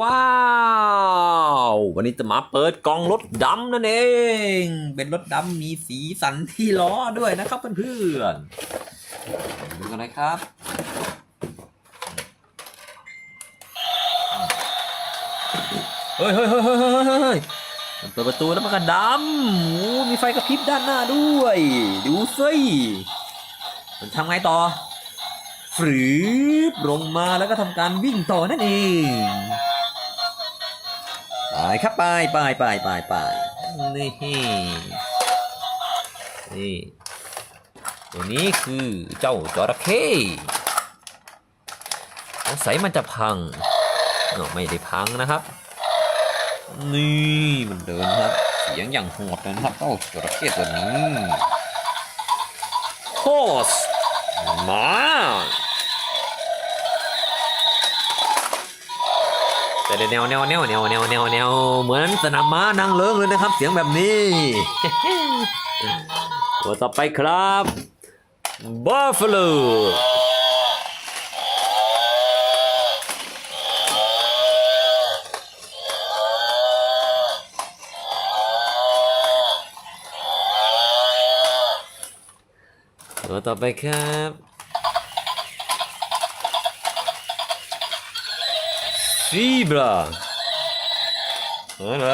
ว้าว วันนี้จะมาเปิดกล่องรถดำนั่นเอง เป็นรถดำมีสีสันที่ล้อด้วยนะครับเพื่อนๆดูกันเลยครับเฮ้ยเฮ้ยเฮ้ยเฮ้ยเฮ้ยเฮ้ยมันเปิดประตูแล้วมันก็ดำโอ้มีไฟกระพริบด้านหน้าด้วย ดูสิมันทำไงต่อฝืบลงมาแล้วก็ทำการวิ่งต่อนั่นเอง ครับไปไปไปไปไปนี่นี่ตัวนี้คือเจ้าจระเข้สงสัยมันจะพังเนอะไม่ได้พังนะครับ นี่มันเดินครับ เสียงอย่างโหดนะครับเจ้าจระเข้ตัวนี้โคสมา แต่แนวแนวแนวแนวแนวแนวแนวเหมือนสนามม้านางเลิงเลยนะครับ เสียงแบบนี้ตัวต่อไปครับบัฟฟาโลตัวต่อไปครับ ซีบราอะไร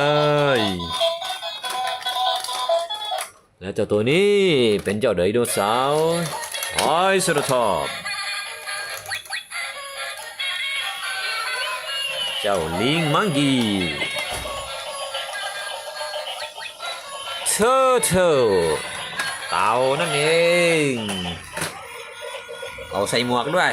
และเจ้าตัวนี้เป็นเจ้าไดโนเสาร์ไอซอร์ทอปเจ้าลิงมังกีเทอร์เทลเต่านั่นเอง เอาใส่หมวกด้วย